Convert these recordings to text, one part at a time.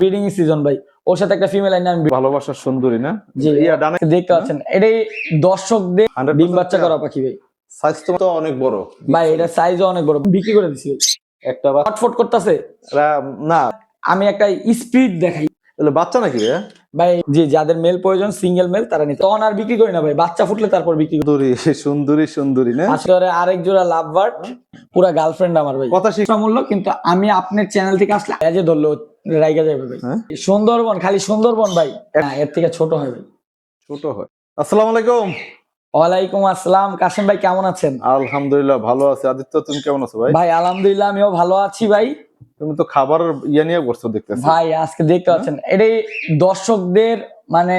Breeding season ভাই। ওর সাথে একটা ফিমেল আইনে আমি ভালোবাসার সুন্দরী না? জি ইয়া ডানে দেখতে পাচ্ছেন। এটাই দর্শকদের ডিম বাচ্চা করা পাখি ভাই। সাইজ তো অনেক বড়। ভাই এটা সাইজও অনেক বড়। বিক্রি করে দিছি একটা বা- ফটফট করতেছে? না। আমি একটা স্পিড দেখাই। বাচ্চা নাকি ভাই? জি যাদের মেল প্রয়োজন সিঙ্গেল মেল তারা নিতে তখন আর বিক্রি করি না ভাই। বাচ্চা ফুটলে তারপর বিক্রি করি। সুন্দরী সুন্দরী না? আসলে আরেক জোড়া লাভ বার্ড পুরা গার্লফ্রেন্ড আমার ভাই। কথা শিখ মূল্য কিন্তু আমি আপনার চ্যানেল থেকে আসলে এজে ধরলো রাইগা যাবে ভাই। হ্যাঁ? সুন্দরবন খালি সুন্দরবন ভাই। এর থেকে ছোট হয় ভাই। ছোট হয়। আসসালামু আলাইকুম। ওয়ালাইকুম আসসালাম। কাসেম ভাই কেমন আছেন? আলহামদুলিল্লাহ ভালো আছি। আদিত্য তুমি কেমন আছো ভাই? ভাই আলহামদুলিল্লাহ আমিও ভালো আছি ভাই। তুমি তো খাবার ইয়া নিয়ে করছ দেখতেছি। ভাই আজকে দেখতে পাচ্ছেন এটাই দর্শকদের মানে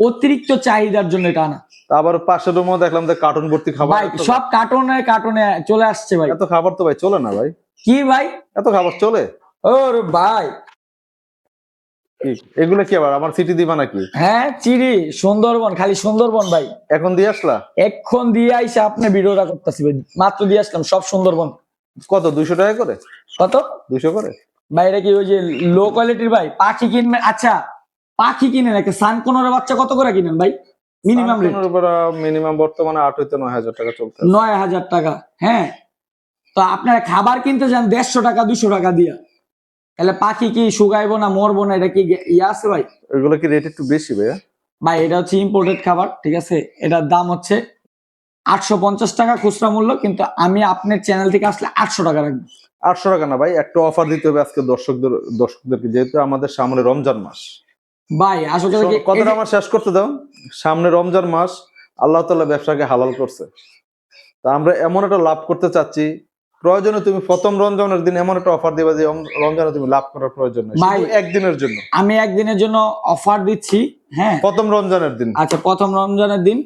অতিরিক্ত চাহিদার জন্য এটা আনা আবার পাশের রুমও দেখলাম যে কার্টুন ভর্তি খাবার ভাই সব কার্টুনে কার্টুনে চলে আসছে ভাই। এত খাবার তো ভাই চলে না ভাই? কি ভাই? এত খাবার চলে? ওর ভাই এগুলো কি আবার আমার সিটি দিবা নাকি? হ্যাঁ চিড়ি সুন্দরবন খালি সুন্দরবন ভাই। এখন দিয়ে আসলা? এক্ষণ দিয়ে আইসা আপনি ভিডিওটা করতেছি ভাই। মাত্র দিয়ে আসলাম সব সুন্দরবন। কত দুইশো টাকা করে? কত? দুইশো করে? ভাই এটা কি ওই যে লো কোয়ালিটির ভাই? পাখি কিনবেন আচ্ছা পাখি কিনেন একটা সানকোনরের বাচ্চা কত করে কিনেন ভাই? মিনিমাম রেট মিনিমাম বর্তমানে আট হইতে নয় হাজার টাকা চলতে নয় হাজার টাকা হ্যাঁ। তো আপনারা খাবার কিনতে যান দেড়শো টাকা দুশো টাকা দিয়া। তাহলে পাখি কি শুকাইবো না মরবো না এটা কি ইয়ে আছে ভাই? এগুলো কি রেট একটু বেশি ভাইয়া? ভাই এটা হচ্ছে ইম্পোর্টেড খাবার ঠিক আছে? এটার দাম হচ্ছে আটশো পঞ্চাশ টাকা খুচরা মূল্য কিন্তু আমি আপনার চ্যানেল থেকে আসলে আটশো টাকা রাখব। আটশো টাকা না ভাই একটা অফার দিতে হবে আজকে দর্শকদের দর্শকদেরকে যেহেতু আমাদের সামনে রমজান মাস। ভাই আসলে কথাটা আমার শেষ করতে দাও। সামনে রমজান মাস আল্লাহ তাআলা ব্যবসাকে হালাল করছে। তা আমরা এমন একটা লাভ করতে চাচ্ছি প্রয়োজনে তুমি প্রথম রমজানের দিন এমন একটা অফার দিবা যে রম- রমজানে তুমি লাভ করার প্রয়োজন নেই একদিনের জন্য। আমি একদিনের জন্য অফার দিচ্ছি হ্যাঁ। প্রথম রমজানের দিন। আচ্ছা প্রথম রমজানের দিন।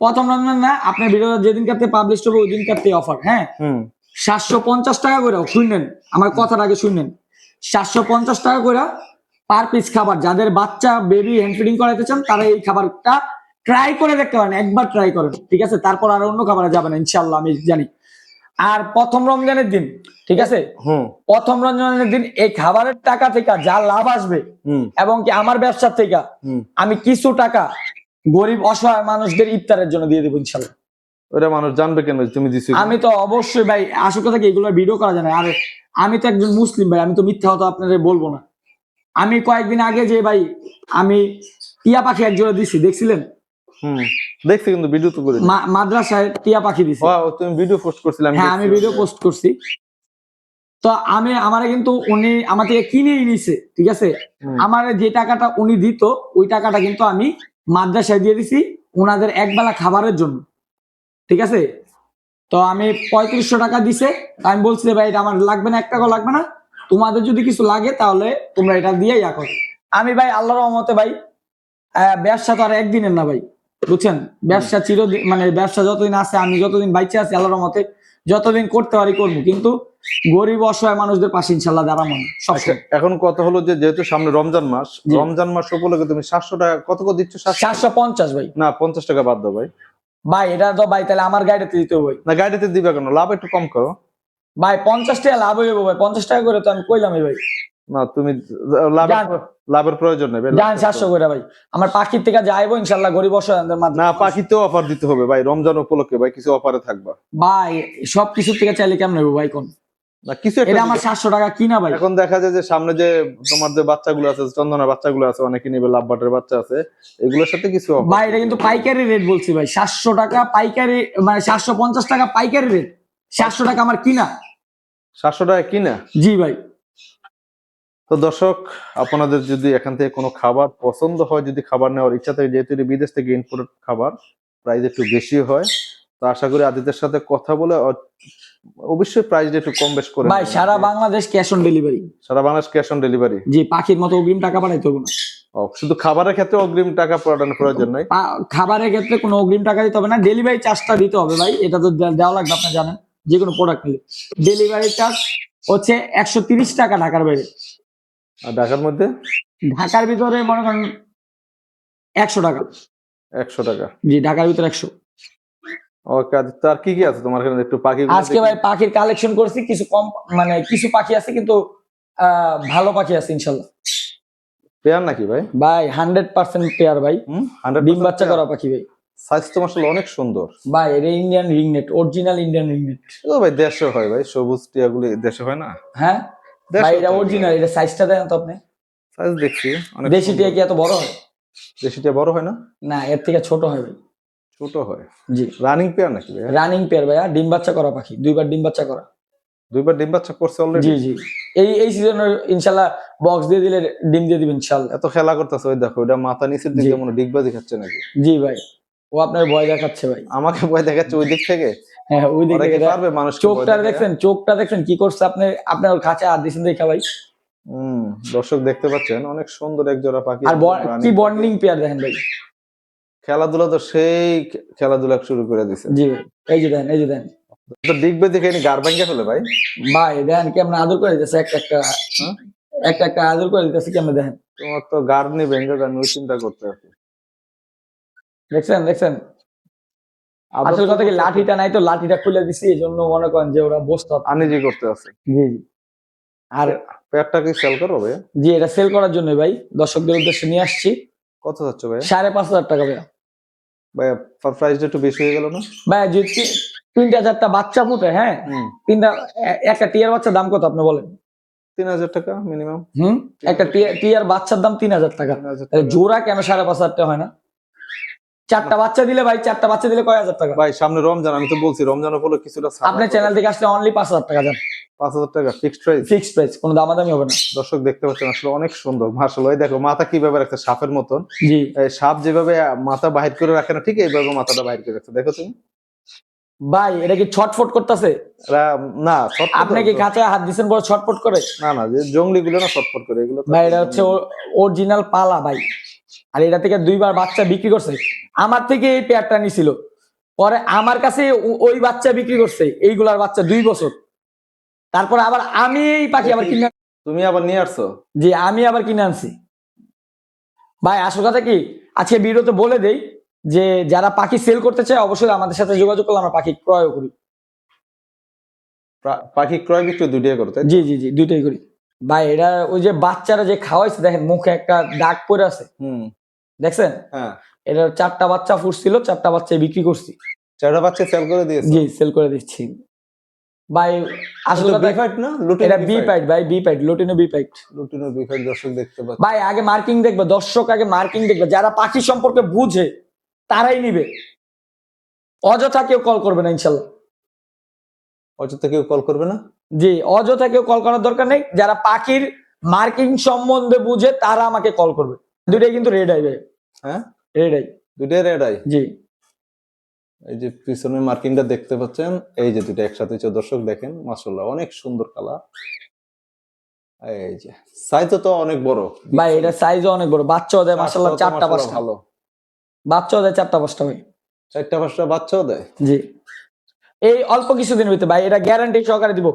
প্রথম রমজান না আপনার ভিডিওটা যেদিন কাতে পাবলিশ হবে ওই দিন কাতে অফার হ্যাঁ। হুম। সাতশো পঞ্চাশ টাকা করে শুনলেন আমার কথার আগে শুনলেন। সাতশো পঞ্চাশ টাকা করে পার পিস খাবার যাদের বাচ্চা বেবি হ্যান্ড ফিডিং করাতে চান তারা এই খাবারটা ট্রাই করে দেখতে পারেন একবার ট্রাই করেন ঠিক আছে? তারপর আর অন্য খাবারে যাবেন ইনশাল্লাহ আমি জানি। আর প্রথম রমজানের দিন ঠিক আছে? হুম। প্রথম রমজানের দিন এই খাবারের টাকা থেকে যা লাভ আসবে এবং কি আমার ব্যবসার থেকে আমি কিছু টাকা গরিব অসহায় মানুষদের ইফতারের জন্য দিয়ে দেবো ইনশাল্লাহ। ওটা মানুষ জানবে কেন তুমি দিছো আমি তো অবশ্যই ভাই আসল কথা কি এগুলো ভিডিও করা যায় না। আর আমি তো একজন মুসলিম ভাই আমি তো মিথ্যা হতো আপনাদের বলব না। আমি কয়েকদিন আগে যে ভাই আমি টিয়া পাখি এক জোড়া দিছি দেখছিলেন? দেখছি কিন্তু ভিডিও তো করে মাদ্রাসায় টিয়া পাখি দিছি। তুমি ভিডিও পোস্ট করছিলাম হ্যাঁ আমি ভিডিও পোস্ট করছি। তো আমি আমারে কিন্তু উনি আমার থেকে কিনেই নিছে ঠিক আছে? আমার যে টাকাটা উনি দিত ওই টাকাটা কিন্তু আমি মাদ্রাসায় দিয়ে দিছি ওনাদের একবেলা খাবারের জন্য ঠিক আছে? তো আমি পঁয়ত্রিশশো টাকা দিছে আমি বলছি ভাই এটা আমার লাগবে না এক টাকাও লাগবে না। তোমাদের যদি কিছু লাগে তাহলে তোমরা এটা দিয়ে ইয়া করো আমি ভাই আল্লাহর রহমতে ভাই আহ, ব্যবসা তো আর একদিনের না ভাই। বুঝছেন? ব্যবসা চিরদিন মানে ব্যবসা যতদিন আছে আমি যতদিন বাইচে আছি আল্লাহর মতে যতদিন করতে পারি করব। কিন্তু গরিব অসহায় মানুষদের পাশে ইনশাল্লাহ দাঁড়াবো আচ্ছা, এখন কথা হলো যে যেহেতু সামনে রমজান মাস রমজান মাস উপলক্ষে তুমি সাতশো টাকা কত করে দিচ্ছ? সাতশো? পঞ্চাশ ভাই। না পঞ্চাশ টাকা বাদ দাও ভাই। ভাই এটা তো ভাই তাহলে আমার গাড়িতে দিতে হবে না গাড়িতে দিবে কেন? লাভ একটু কম করো। ভাই পঞ্চাশ টাকা লাভ হইব ভাই পঞ্চাশ টাকা করে তো আমি কইলামই ভাই। না তুমি লাভের প্রয়োজন নেই সাতশো করে ভাই। আমার পাখির থেকে যাইবো ইনশাল্লাহ গরিব অসহায়দের মাধ্যমে। না পাখিতেও অফার দিতে হবে ভাই রমজান উপলক্ষে ভাই কিছু অফারে থাকবা। ভাই সব কিছু থেকে চাইলে কেমন নেব ভাই কোন? না কিছু এটা আমার টাকা কিনা ভাই? এখন দেখা যায় যে সামনে যে তোমার যে বাচ্চাগুলো আছে চন্দনের বাচ্চাগুলো আছে অনেকে নিবে লাভ বাটের বাচ্চা আছে এগুলোর সাথে কিছু ভাই এটা কিন্তু পাইকারি রেট বলছি ভাই। সাতশো টাকা পাইকারি মানে সাতশো পঞ্চাশ টাকা পাইকারি রেট সাতশো টাকা আমার কিনা। সাতশো টাকা কিনা? জি ভাই। তো দর্শক আপনাদের যদি এখান থেকে কোনো খাবার পছন্দ হয় যদি খাবার নেওয়ার ইচ্ছা থাকে যেহেতু বিদেশ থেকে ইম্পোর্টেড খাবার প্রাইস একটু বেশি হয় তো আশা করি আদিতের সাথে কথা বলে অবশ্যই প্রাইসটা একটু কম বেশ করে ভাই। সারা বাংলাদেশ ক্যাশ অন ডেলিভারি সারা বাংলাদেশ ক্যাশ অন ডেলিভারি জি পাখির মতো অগ্রিম টাকা পাঠাইতে হবে না। শুধু খাবারের ক্ষেত্রে অগ্রিম টাকা পাঠানোর প্রয়োজন নাই? পা- খাবারের ক্ষেত্রে কোনো অগ্রিম টাকা দিতে হবে না। ডেলিভারি চার্জটা দিতে হবে ভাই এটা তো দেওয়া লাগবে আপনি জানেন। যে কোনো প্রোডাক্ট নিলে। ডেলিভারি চার্জ হচ্ছে একশো তিরিশ টাকা ঢাকার বাইরে। আর ঢাকার মধ্যে? ঢাকার ভিতরে মনে করেন একশো টাকা। একশো টাকা। জি ঢাকার ভিতরে একশো। ওকে আদিত্য আর কি কি আছে তোমার এখানে? একটু পাখি আজকে ভাই পাখির কালেকশন করছি কিছু কম মানে কিছু পাখি আছে কিন্তু ভালো পাখি আছে ইনশাল্লাহ। পেয়ার নাকি ভাই? ভাই হান্ড্রেড পার্সেন্ট পেয়ার ভাই। ডিম বাচ্চা করা পাখি ভাই। সাইজ তো মাসাল অনেক সুন্দর। ভাই এটা Indian ring net original Indian ring net এগুলো ভাই দেশে হয় ভাই সবুজ টিয়াগুলি দেশে হয় না? হ্যাঁ? ভাই এটা অরিজিনাল এটা সাইজটা দেন তো আপনি। সাইজ দেখছি অনেক কি এত বড় হয়? বড় হয় না? না এর থেকে ছোট হয় ভাই। ছোট হয়। জি। রানিং পেয়ার নাকি ভাই রানিং পেয়ার ভাইয়া ডিম বাচ্চা করা পাখি দুইবার ডিম বাচ্চা করা। দুইবার ডিম বাচ্চা করছে অলরেডি জি জি। এই এই সিজনের বক্স দিয়ে দিলে ডিম দিয়ে দিবেন ইনশাল্লাহ। এত খেলা করতেছে ওই দেখো ওটা মাথা নিচের দিকে। মনে ডিগবাজি খাচ্ছে নাকি? জি ভাই ও আপনার ভয় দেখাচ্ছে ভাই। আমাকে ভয় দেখাচ্ছে ওই দিক থেকে? হ্যাঁ ওই দিকে পারবে মানুষ চোখটা দেখছেন চোখটা দেখছেন কি করছে আপনি আপনার কাছে হাত দিয়েছেন দেখা ভাই। হম দর্শক দেখতে পাচ্ছেন অনেক সুন্দর এক জোড়া পাখি আর কি বন্ডিং পেয়ার দেখেন ভাই। খেলাধুলা তো সেই খেলাধুলা শুরু করে দিছে। জি এই যে দেখেন এই যে দেখেন। তো ডিগবে দেখে এনে গার ভাঙ্গা ফেলে ভাই? ভাই দেখেন কেমন আদর করে দিতেছে একটা একটা হ্যাঁ? একটা একটা আদর করে দিতেছে কেমন দেখেন। তোমার তো গার নিয়ে ভেঙ্গে ওই চিন্তা করতে হবে দেখছেন দেখছেন? আসল কথা কি লাঠিটা নাই তো লাঠিটা খুলে দিছি এই জন্য মনে করেন যে ওরা বসতে হবে। আনিজি করতে আছে। জি জি। আর পেয়ারটা কি সেল করো ভাই জি এটা সেল করার জন্য ভাই দর্শকদের উদ্দেশ্যে নিয়ে আসছি। কত যাচ্ছে ভাই সাড়ে পাঁচ হাজার টাকা ভাইয়া। ভাই প্রাইসটা একটু বেশি হয়ে গেল না? ভাইয়া যে তি- তিনটা চারটা বাচ্চা ফুটে হ্যাঁ? তিনটা একটা টিয়ার বাচ্চার দাম কত আপনি বলেন? তিন হাজার টাকা মিনিমাম হুম? একটা টিয়ার বাচ্চার দাম তিন হাজার টাকা। জোড়া কেন সাড়ে পাঁচ হাজার টাকা হয় না? চারটা বাচ্চা দিলে ভাই চারটা বাচ্চা দিলে কয় হাজার টাকা? ভাই সামনে রমজান আমি তো বলছি রমজান উপলক্ষে কিছুটা আপনার চ্যানেল থেকে আসলে অনলি পাঁচ হাজার টাকা যান পাঁচ হাজার টাকা ফিক্সড প্রাইস ফিক্সড প্রাইস কোনো দামাদামি হবে না। দর্শক দেখতে পাচ্ছেন আসলে অনেক সুন্দর মার্শাল ওই দেখো মাথা কীভাবে রাখছে সাপের মতন? জি। সাপ যেভাবে মাথা বাহির করে রাখে না ঠিক এইভাবে মাথাটা বাহির করে রাখছে। দেখো তুমি। ভাই এটা কি ছটফট করতেছে? না আপনি কি কাঁচায় হাত দিচ্ছেন পরে ছটফট করে? না না যে জঙ্গলি গুলো না ছটফট করে এগুলো ভাই এটা হচ্ছে অরিজিনাল পালা ভাই। আর এটা থেকে দুইবার বাচ্চা বিক্রি করছে। আমার থেকে এই পেয়ারটা নিছিল। পরে আমার কাছে ওই বাচ্চা বিক্রি করছে। এইগুলার বাচ্চা দুই বছর। তারপরে আবার আমি এই পাখি আবার কিনে তুমি আবার নিয়ে আসছো? জি আমি আবার কিনে আনছি। ভাই আসল কথা কি? আজকে ভিডিওতে বলে দেই যে যারা পাখি সেল করতে চায় অবশ্যই আমাদের সাথে যোগাযোগ করলে আমরা পাখি ক্রয় করি। পাখি ক্রয় বিক্রয় দুইটাই করতে জি জি জি দুইটাই করি। ভাই এটা ওই যে বাচ্চারা যে খাওয়াইছে দেখেন মুখে একটা দাগ পরে আছে। হুম। দেখছেন? হ্যাঁ। এটা চারটা বাচ্চা ফুটছিল চারটা বাচ্চা বিক্রি করছি। চারটা বাচ্চা সেল করে দিয়েছে? জি সেল করে দিচ্ছি। ভাই আসলে বিফাইট না? লুটিনো এটা বি পাইট ভাই বি পাইট লোটিনো বি পাইট লুটিনো বিফাইট দর্শক দেখতে পাচ্ছে। ভাই আগে মার্কিং দেখবে দর্শক আগে মার্কিং দেখবে। যারা পাখি সম্পর্কে বুঝে তারাই নিবে। অযথা কেউ কল করবে না ইনশাল্লাহ। অযথা কেউ কল করবে না? জি অযথা কেউ কল করার দরকার নেই। যারা পাখির মার্কিং সম্বন্ধে বুঝে তারা আমাকে কল করবে। দুইটাই কিন্তু রেড আই ভাই। হ্যাঁ? রেড আই দুইটাই রেড আই জি। এই যে পিছনের মার্কিংটা দেখতে পাচ্ছেন এই যে দুটো একসাথে দর্শক দেখেন মাশাআল্লাহ অনেক সুন্দর কালার এই যে সাইজ তো অনেক বড়। ভাই এটা সাইজও অনেক বড়। বাচ্চাও দেয় মাসাল্লাহ চারটা মাশাআল্লাহ পাঁচটা। ভালো। বাচ্চাও দেয় চারটা পাঁচটা ভাই। চারটা পাঁচটা বাচ্চাও দেয়? জি। এই অল্প কিছুদিন হইতে ভাই এটা গ্যারান্টি সহকারে দিব।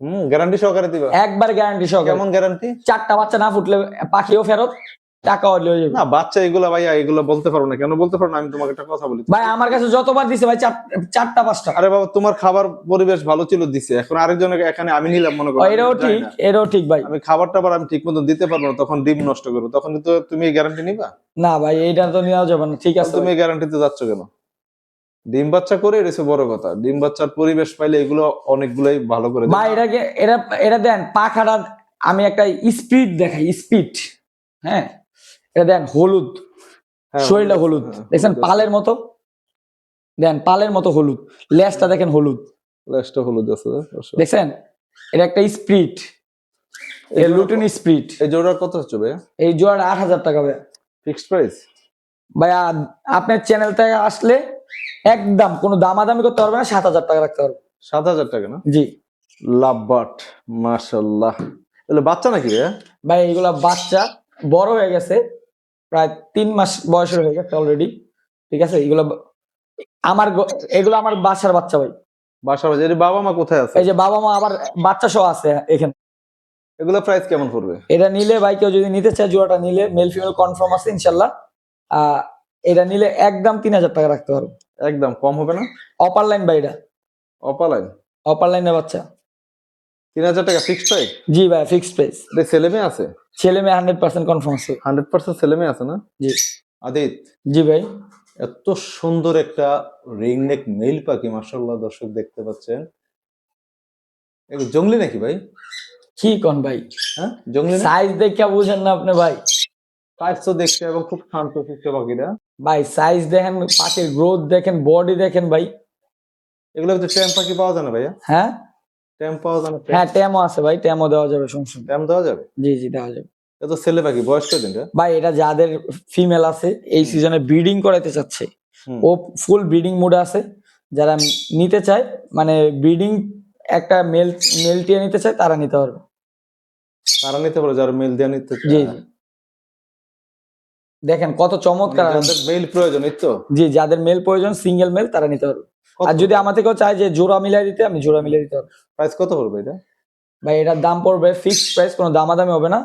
হুম গ্যারান্টি সহকারে দিবা। একবার গ্যারান্টি সহকারে। কেমন গ্যারান্টি চারটা বাচ্চা না ফুটলে পাখিও ফেরত না বাচ্চা এগুলা ভাইয়া এগুলো বলতে না। কেন বলতে পারো না? আমি তোমাকে একটা কথা বলি। ভাই আমার কাছে যতবার দিছে ভাই চার- চারটা পাঁচটা। আরে বাবা তোমার খাবার পরিবেশ ভালো ছিল দিছে। এখন আরেকজনকে এখানে আমি নিলাম মনে করো এটাও ঠিক। এটাও ঠিক ভাই। আমি আমি ঠিক মতো দিতে পারব না তখন ডিম নষ্ট করব। তখন কিন্তু তুমি গ্যারান্টি নিবা? না ভাই এইটা তো নেওয়া যাবে না ঠিক আছে তুমি গ্যারান্টিতে যাচ্ছ কেন? ডিম বাচ্চা করে এটা বড় কথা। ডিম বাচ্চার পরিবেশ পাইলে এগুলো অনেকগুলোই ভালো করে। ভাই এটাকে এরা এটা দেন পাখাটা আমি একটা স্পিড দেখাই স্পিড হ্যাঁ? এটা দেন হলুদ হ্যাঁ, শরীরটা হলুদ হ্যাঁ, দেখছেন পালের মতো? দেন পালের মতো হলুদ। লেজটা দেখেন হলুদ। লেজটা হলুদ আছে। দেখছেন? এটা একটা স্পিড। এটা জোড়া স্পিড। এই জোড়া কত হচ্ছে ভাই এই জোড়াটা আট হাজার টাকা ভাই। Fixed price? ভাইয়া আপনার চ্যানেল থেকে আসলে একদম কোনো দামাদামি করতে পারবে না সাত হাজার টাকা রাখতে পারবে। সাত হাজার টাকা না? জি। লাভবাট মাশাল্লাহ এগুলো বাচ্চা নাকি ভাই ভাই এগুলা বাচ্চা বড় হয়ে গেছে প্রায় তিন মাস বয়সের হয়ে গেছে অলরেডি ঠিক আছে? এগুলো আমার এগুলো আমার বাসার বাচ্চা ভাই। বাসার বাজে এর বাবা মা কোথায় আছে? এই যে বাবা মা আবার বাচ্চা সহ আছে এখানে। এগুলো প্রাইস কেমন পড়বে? এটা নিলে ভাই কেউ যদি নিতে চায় জোড়াটা নিলে মেল ফিমেল কনফার্ম আছে ইনশাল্লাহ আহ, এটা নিলে একদম তিন হাজার টাকা রাখতে পারব একদম কম হবে না? অপার লাইন ভাই এটা। অপার লাইন অপার লাইনের বাচ্চা। তিন হাজার টাকা ফিক্সড প্রাইস জি ভাই ফিক্সড প্রাইস ছেলে মেয়ে আছে? ছেলে মেয়ে হান্ড্রেড পার্সেন্ট কনফার্ম আছে। হান্ড্রেড পার্সেন্ট ছেলে মেয়ে আছে না? জি। আদিত? জি ভাই। এত সুন্দর একটা রিং নেক মেল পাখি মার্শাল্লাহ দর্শক দেখতে পাচ্ছেন। জঙ্গলি নাকি ভাই? কি কোন ভাই? হ্যাঁ জঙ্গলি সাইজ দেখে বুঝেন না আপনি ভাই। সাইজ তো দেখতে এবং খুব শান্ত শিষ্ট পাখিরা ভাই সাইজ দেখেন পাখির গ্রোথ দেখেন বডি দেখেন ভাই। এগুলো তো ট্যাম পাখি পাওয়া যায় না ভাইয়া? হ্যাঁ? ট্যাম পাওয়া যায় না হ্যাঁ ট্যামও আছে ভাই ট্যামও দেওয়া যাবে সমস্যা। ট্যাম দেওয়া যাবে? জি জি দেওয়া যাবে। এ তো ছেলে পাখি বয়স কদিন রে? ভাই এটা যাদের ফিমেল আছে এই সিজনে ব্রিডিং করাইতে চাচ্ছে ও ফুল ব্রিডিং মুডে আছে। যারা নিতে চায় মানে ব্রিডিং একটা মেল মেল টিয়ে নিতে চায় তারা নিতে পারবে। তারা নিতে পারবে যারা মেল দিয়ে নিতে চায়। জি জি। দেখেন কত চমৎকার মানে মেল প্রয়োজন এই তো। জি যাদের মেল প্রয়োজন সিঙ্গেল মেল তারা নিতে পারবে। আর যদি আমার থেকেও চায় যে জোড়া মিলাই দিতে আমি জোড়া মিলাই দিতে পারব। প্রাইস কত পড়বে এটা? ভাই এটার দাম পড়বে ফিক্সড প্রাইস কোনো দামাদামি হবে না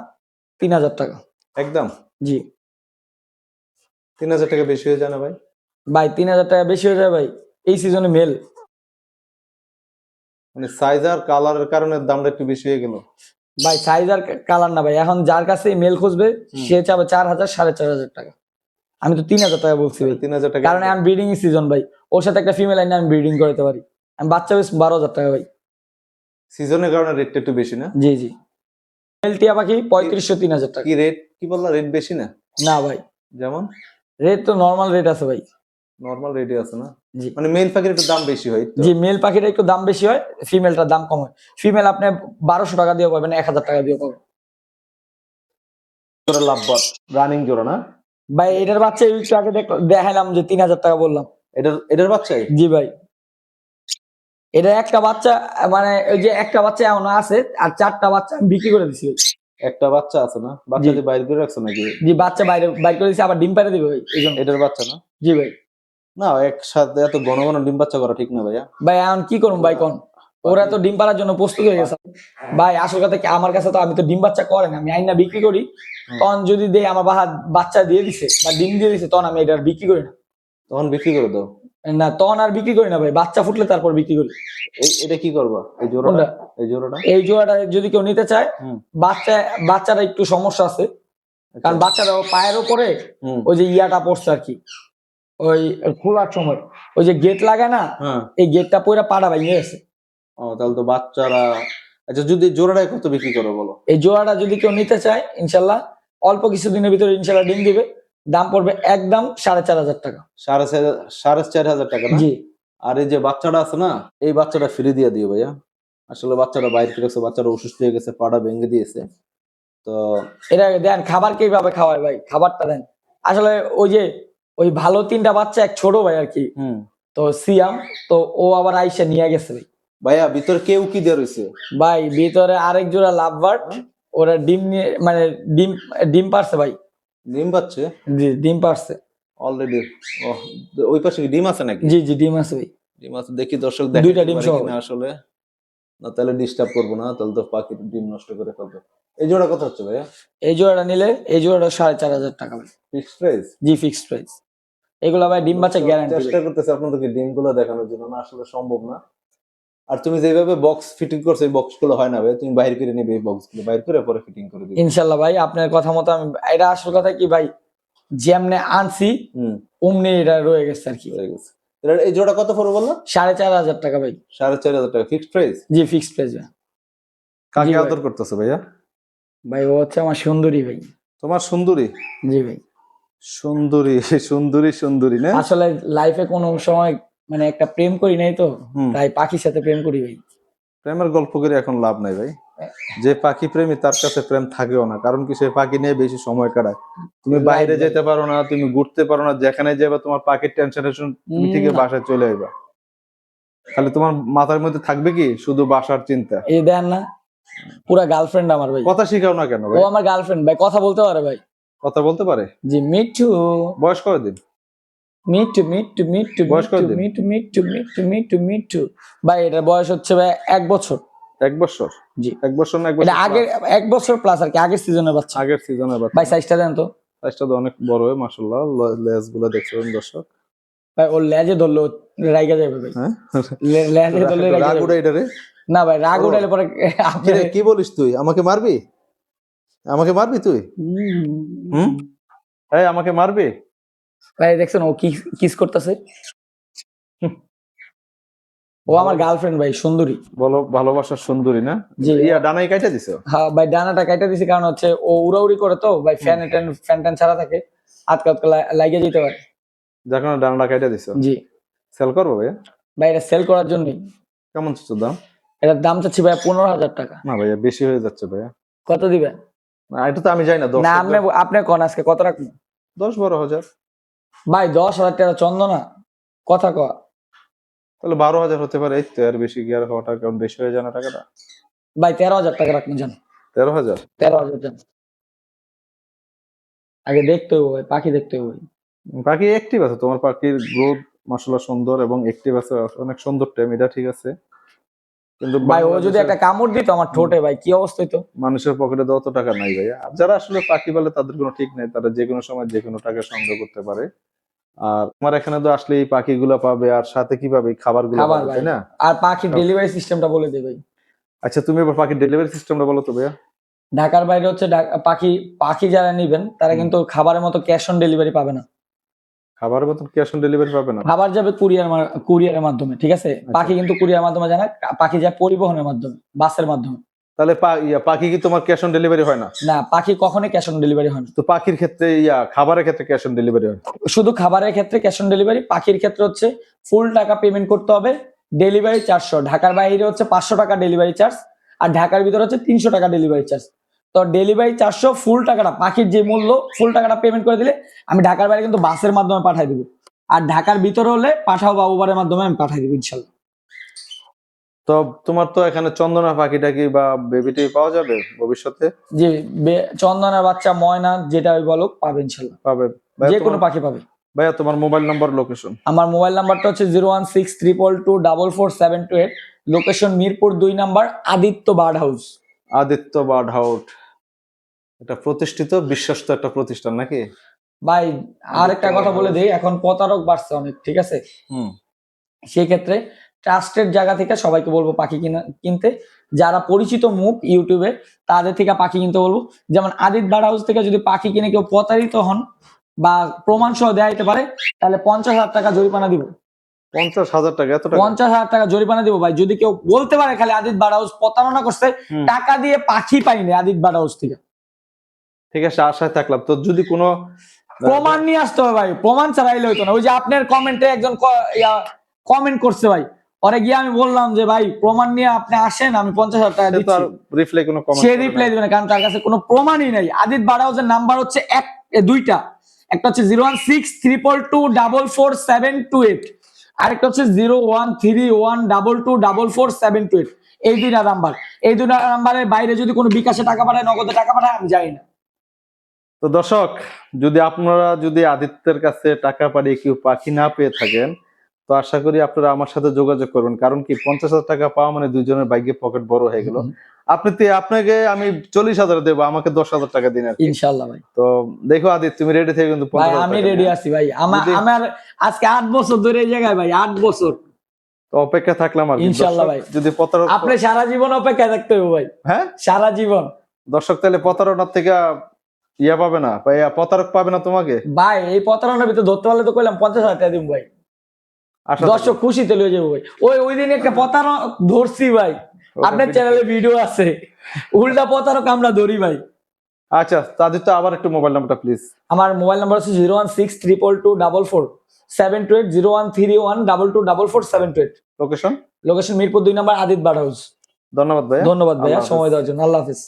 তিন হাজার টাকা। একদম? জি। তিন হাজার টাকা বেশি হয়ে যায় না ভাই? ভাই তিন হাজার টাকা বেশি হয়ে যায় ভাই এই সিজনে মেল মানে সাইজ আর কালারের কারণে দামটা একটু বেশি হয়ে গেল। ভাই সাইজ আর কালার না ভাই। এখন যার কাছে মেল খুঁজবে সে চাবে চার হাজার সাড়ে চার হাজার টাকা। আমি তো তিন হাজার টাকা বলছি ভাই। তিন হাজার টাকা। কারণ এখন ব্রিডিং সিজন ভাই। ওর সাথে একটা ফিমেল আইনে আমি ব্রিডিং করতে পারি। আমি বাচ্চা বেশ বারো হাজার টাকা ভাই। সিজনের কারণে রেটটা একটু বেশি না? জি জি। মেল টিয়া পাখি পঁয়ত্রিশশো তিন হাজার টাকা। কি রেট কি বললা রেট বেশি না? না ভাই। যেমন? রেট তো নর্মাল রেট আছে ভাই। নর্মাল রেটই আছে না? মানে মেল পাখির একটু দাম বেশি হয় জি মেল পাখিটা একটু দাম বেশি হয় ফিমেলটার দাম কম হয়। ফিমেল আপনি বারোশো টাকা দিয়ে পাবেন এক হাজার টাকা দিয়ে পাবেন। জোড়া লাভবাদ রানিং জোড়া না? ভাই এটার বাচ্চা একটু আগে দেখ- দেখাইলাম যে তিন হাজার টাকা বললাম। এটার এটার বাচ্চাই জি ভাই। এটা একটা বাচ্চা মানে ওই যে একটা বাচ্চা এমন আছে আর চারটা বাচ্চা আমি বিক্রি করে দিছি। একটা বাচ্চা আছে না? বাচ্চা দিয়ে বাইরে করে রাখছো নাকি? জি বাচ্চা বাইরে বাইর করে দিছি আবার ডিম পাড়ে দিবে ভাই এই জন্য। এটার বাচ্চা না? জি ভাই। না একসাথে এত ঘন ঘন ডিম বাচ্চা করা ঠিক না ভাইয়া। ভাই এখন কি করুন ভাই কোন? ওরা তো ডিম পাড়ার জন্য প্রস্তুত হয়ে গেছে। ভাই আসল কথা কি আমার কাছে তো আমি তো ডিম বাচ্চা করে না আমি আইনা বিক্রি করি। তখন যদি দেই আমার বাচ্চা দিয়ে দিছে বা ডিম দিয়ে দিছে তখন আমি এটা আর বিক্রি করি না। তখন বিক্রি করে দাও। না তখন আর বিক্রি করি না ভাই বাচ্চা ফুটলে তারপর বিক্রি করি। এই এটা কি করবা? এই জোড়াটা? এই জোড়াটা? এই জোড়াটা যদি কেউ নিতে চায়। বাচ্চা বাচ্চাটা একটু সমস্যা আছে। কারণ বাচ্চাটা ওর পায়ের উপরে ওই যে ইয়াটা পড়ছে আর কি। ওই খোলার সময় ওই যে গেট লাগায় না হ্যাঁ। এই গেটটা পুরো পাড়া ভেঙে গেছে। ও তাহলে তো বাচ্চারা আচ্ছা যদি জোড়াটাই কত বিক্রি করো বলো? এই জোড়াটা যদি কেউ নিতে চায় ইনশাল্লাহ অল্প কিছুদিনের ভিতরে ইনশাল্লাহ ডিম দিবে। দাম পড়বে একদম সাড়ে চার হাজার টাকা। সাড়ে সাড়ে চার হাজার টাকা জি। আর এই যে বাচ্চাটা আছে না এই বাচ্চাটা ফ্রি দিয়ে দিও ভাইয়া। আসলে বাচ্চাটা বাইরে থেকে গেছে বাচ্চাটা অসুস্থ হয়ে গেছে পাড়া ভেঙে দিয়েছে। তো এটা দেন খাবার কীভাবে খাওয়ায় ভাই? খাবারটা দেন। আসলে ওই যে ওই ভালো তিনটা বাচ্চা এক ছোট ভাই আর কি তো সিয়াম তো ও আবার আইসা নিয়ে গেছে ভাই। ভাইয়া ভিতরে কেউ কি দিয়ে রয়েছে ভাই ভিতরে আরেক জোড়া লাভ বার্ড। ওরা ডিম নিয়ে মানে ডিম ডিম পারছে ভাই। ডিম পাচ্ছে? জি ডিম পারছে। অলরেডি ওই পাশে ডিম আছে নাকি? জি জি ডিম আছে ভাই। ডিম আছে দেখি দর্শক দুইটা দেখে ডিম ডিম সহ। আসলে। না তাহলে ডিস্টার্ব করব না তাহলে তো পাখি ডিম নষ্ট করে ফেলবে। এই জোড়া কত হচ্ছে ভাইয়া? এই জোড়াটা নিলে এই জোড়াটা সাড়ে চার হাজার টাকা ফিক্সড প্রাইস জি ফিক্সড প্রাইস এগুলো ভাই ডিম বাচ্চা গ্যারান্টি চেষ্টা করতেছে আপনাদেরকে ডিমগুলো দেখানোর জন্য না আসলে সম্ভব না। আর তুমি যেভাবে বক্স ফিটিং করছ এই বক্সগুলো হয় না ভাই তুমি বাইরে করে নিবে এই বক্সগুলো বাইরে করে পরে ফিটিং করে দিবে। ইনশাল্লাহ ভাই আপনার কথা মতো আমি এটা আসল কথা কি ভাই যেমনে আনছি অমনি এটা রয়ে গেছে আর কি। হয়ে গেছে। এই জোড়া কত পড়বে বলল? সাড়ে চার হাজার টাকা ভাই। সাড়ে চার হাজার টাকা ফিক্সড প্রাইস জি ফিক্সড প্রাইস কাকে ভাই। আদর করতেছো ভাইয়া? ভাই ও হচ্ছে আমার সুন্দরী ভাই। তোমার সুন্দরী? জি ভাই। সুন্দরী সুন্দরী সুন্দরী না? আসলে লাইফে কোনো সময় মানে একটা প্রেম করি নাই তো। তাই পাখির সাথে প্রেম করি ভাই। প্রেমের গল্প করে এখন লাভ নাই ভাই। যে পাখি প্রেমী তার কাছে প্রেম থাকেও না কারণ কি সে পাখি নিয়ে বেশি সময় কাটায়। তুমি বাইরে যেতে পারো না তুমি ঘুরতে পারো না যেখানে যাবে তোমার পাখির টেনশন তুমি ঠিক বাসায় চলে আইবা। খালি তোমার মাথার মধ্যে থাকবে কি? শুধু বাসার চিন্তা। এই দেন না পুরা গার্লফ্রেন্ড আমার ভাই। কথা শিখাও না কেন ও ভাই আমার গার্লফ্রেন্ড ভাই কথা বলতে পারে ভাই। কথা বলতে পারে? জি মিটু বয়স কতদিন মিটু মিটু মিটু বয়স কতদিন? মিটু মিটু মিটু মিটু মিটু ভাই এটার বয়স হচ্ছে ভাই এক বছর। এক বছর? জি। এক বছর না এক বছর আগের এক বছর প্লাস আর কি আগের সিজনের বাচ্চা। আগের সিজনের বাচ্চা। ভাই সাইজটা দেন তো। সাইজটা তো অনেক বড় হয় মাশাআল্লাহ। লেজগুলো দেখছেন দর্শক? ভাই ওর লেজে ধরলো রাইগা যাবে ভাই। হ্যাঁ? লেজে ধরলে রাগ যাবে। উড়ে এটারে না ভাই রাগ ও। উঠাইলে পরে কি বলিস তুই? আমাকে মারবি? আমাকে মারবি তুই? হুম? এই আমাকে মারবি? ভাই দেখছেন ও কি কিস করতেছে। ও আমার গার্লফ্রেন্ড ভাই সুন্দরী। বলো ভালোবাসার সুন্দরী না? জি। ইয়া ডানাই কাইটা দিছো? হ্যাঁ ভাই ডানাটা কাইটা দিছি কারণ হচ্ছে ও উড়াউড়ি করে তো ভাই ফ্যান ট্যান ফ্যান ট্যান ছাড়া থাকে। আটকা লাগিয়ে যেতে পারে যার কারণে ডানাটা কাইটা দিছো। জি। সেল করব ভাইয়া? ভাই এটা সেল করার জন্যই। কেমন চাচ্ছ দাম? এটার দাম চাচ্ছি ভাই পনেরো হাজার টাকা। না ভাইয়া বেশি হয়ে যাচ্ছে ভাইয়া। কত দিবেন না এটা তো আমি যাই না না আপনি আপনি কোন আজকে কত দশ বারো হাজার। ভাই দশ হাজার টাকা চন্দনা কথা কয়া তাহলে বারো হাজার হতে পারে এই তো আর বেশি গিয়ার হওয়াটা বেশি হয়ে যায় না টাকাটা ভাই তেরো হাজার টাকা জান। তেরো হাজার? তেরো হাজার জান। আগে দেখতে হবে ভাই পাখি দেখতে হবে পাখি অ্যাক্টিভ আছে তোমার পাখির গ্রোথ মাসাল্লাহ সুন্দর এবং অ্যাক্টিভ আছে অনেক সুন্দর টাইম এটা ঠিক আছে। কিন্তু ভাই ও যদি একটা কামড় দিত আমার ঠোঁটে ভাই কি অবস্থা হইতো? মানুষের পকেটে তো অত টাকা নাই ভাইয়া। যারা আসলে পাখি বলে তাদের কোনো ঠিক নেই তারা যে কোনো সময় যে কোনো টাকা সংগ্রহ করতে পারে। আর আমার এখানে তো আসলে এই পাখিগুলো পাবে আর সাথে কি পাবে? খাবারগুলো পাবে তাই না? আর পাখির ডেলিভারি সিস্টেমটা বলে দে ভাই। আচ্ছা তুমি এবার পাখির ডেলিভারি সিস্টেমটা বলো তো ভাইয়া। ঢাকার বাইরে হচ্ছে পাখি পাখি যারা নিবেন তারা কিন্তু খাবারের মতো ক্যাশ অন ডেলিভারি পাবে না। খাবারের মতন ক্যাশ অন ডেলিভারি পাবে না খাবার যাবে কুরিয়ার কুরিয়ারের মাধ্যমে ঠিক আছে? পাখি কিন্তু কুরিয়ার মাধ্যমে জানা পাখি যায় পরিবহনের মাধ্যমে বাসের মাধ্যমে। তাহলে পাখি কি তোমার ক্যাশ অন ডেলিভারি হয় না? না পাখি কখনোই ক্যাশ অন ডেলিভারি হয় না। তো পাখির ক্ষেত্রে ইয়া খাবারের ক্ষেত্রে ক্যাশ অন ডেলিভারি হয় শুধু খাবারের ক্ষেত্রে ক্যাশ অন ডেলিভারি পাখির ক্ষেত্রে হচ্ছে ফুল টাকা পেমেন্ট করতে হবে ডেলিভারি চারশো ঢাকার বাইরে হচ্ছে পাঁচশো টাকা ডেলিভারি চার্জ আর ঢাকার ভিতরে হচ্ছে তিনশো টাকা ডেলিভারি চার্জ তো ডেলিভারি চারশো ফুল টাকাটা পাখির যে মূল্য ফুল টাকাটা পেমেন্ট করে দিলে আমি ঢাকার বাইরে কিন্তু বাসের মাধ্যমে পাঠাই দিব। আর ঢাকার ভিতরে হলে পাঠাও বাবুবারের মাধ্যমে আমি পাঠাই দিব ইনশাল্লাহ। তো তোমার তো এখানে চন্দনা পাখিটা কি বা বেবিটি পাওয়া যাবে ভবিষ্যতে? যে বে- চন্দনের বাচ্চা ময়না যেটা ওই বলো পাবে ইনশাল্লাহ। পাবে। যে কোনো পাখি পাবে। ভাইয়া তোমার মোবাইল নাম্বার লোকেশন আমার মোবাইল নাম্বারটা হচ্ছে zero one six triple two double four seven two eight location Mirpur দুই number Aditya bird house. Aditya bird house এটা প্রতিষ্ঠিত বিশ্বস্ত একটা প্রতিষ্ঠান নাকি? ভাই আর একটা কথা বলে দিই এখন প্রতারক বাড়ছে অনেক ঠিক আছে? সেই ক্ষেত্রে ট্রাস্টেড জায়গা থেকে সবাইকে বলব পাখি কিনা কিনতে। যারা পরিচিত মুখ ইউটিউবে তাদের থেকে পাখি কিনতে বলব। যেমন আদিত বার্ড হাউস থেকে যদি পাখি কিনে কেউ প্রতারিত হন বা প্রমাণ সহ দেওয়া যেতে পারে তাহলে পঞ্চাশ হাজার টাকা জরিমানা দিব। পঞ্চাশ হাজার টাকা এত পঞ্চাশ হাজার টাকা জরিমানা দিব ভাই। যদি কেউ বলতে পারে খালি আদিত বার্ড হাউস প্রতারণা করছে টাকা দিয়ে পাখি পাইনি আদিত বার্ড হাউস থেকে। ঠিক আছে আশায় থাকলাম। তো যদি কোনো প্রমাণ নিয়ে আসতে হবে ভাই প্রমাণ ছাড়াইলে হইতো না। ওই যে আপনার কমেন্টে একজন কমেন্ট করছে ভাই। পরে গিয়ে আমি বললাম যে ভাই প্রমাণ নিয়ে আপনি আসেন আমি পঞ্চাশ হাজার টাকা দিচ্ছি। রিপ্লাই কোনো সে রিপ্লাই দিবে না কারণ তার কাছে কোনো প্রমাণই নাই। আদিত বাড়া হাউসের নাম্বার হচ্ছে এক দুইটা। একটা হচ্ছে zero one six triple two double four seven two eight. আরেকটা হচ্ছে zero one three one double two double four seven two eight. এই দুইটা নাম্বার এই দুইটা নাম্বারের বাইরে যদি কোনো বিকাশে টাকা পাঠায় নগদে টাকা পাঠায় আমি জানি না। তো দর্শক যদি আপনারা যদি আদিত্যের কাছে টাকা পাঠিয়ে কেউ পাখি না পেয়ে থাকেন তো আশা করি আপনারা আমার সাথে যোগাযোগ করবেন কারণ কি পঞ্চাশ হাজার টাকা পাওয়া মানে দুইজনের বাইকে পকেট বড় হয়ে গেল। আপনি আপনাকে আমি চল্লিশ হাজার দেবো আমাকে দশ হাজার টাকা দিন ইনশাল্লাহ ভাই। তো দেখো আদিত্য তুমি রেডি থেকে কিন্তু আমি রেডি আছি ভাই। আমার আজকে আট বছর ধরে এই জায়গায় ভাই আট বছর। তো অপেক্ষা থাকলাম আর। ইনশাল্লাহ ভাই। যদি প্রতারক আপনি সারা জীবন অপেক্ষা থাকতে হবে ভাই। হ্যাঁ? সারা জীবন। দর্শক তাহলে প্রতারণার থেকে ইয়া পাবে না ভাই প্রতারক পাবে না তোমাকে? ভাই এই প্রতারণার ভিতরে ধরতে পারলে তো কইলাম পঞ্চাশ হাজার টাকা দিব ভাই। আশা দর্শক খুশিতে লয়ে যাব ভাই। ওই ওই দিন একটা প্রতারণা ধরছি ভাই। আপনার চ্যানেলে ভিডিও আছে। উল্টা প্রতারক আমরা ধরি ভাই। আচ্ছা তাদের তো আবার একটু মোবাইল নাম্বারটা প্লিজ আমার মোবাইল নাম্বার হচ্ছে zero one six triple two double four seven two eight zero one three one double two double four seven two eight location location Mirpur দুই নাম্বার আদিত বার্ড হাউস ধন্যবাদ ভাই ধন্যবাদ ভাইয়া সময় দেওয়ার জন্য। আল্লাহ হাফিজ।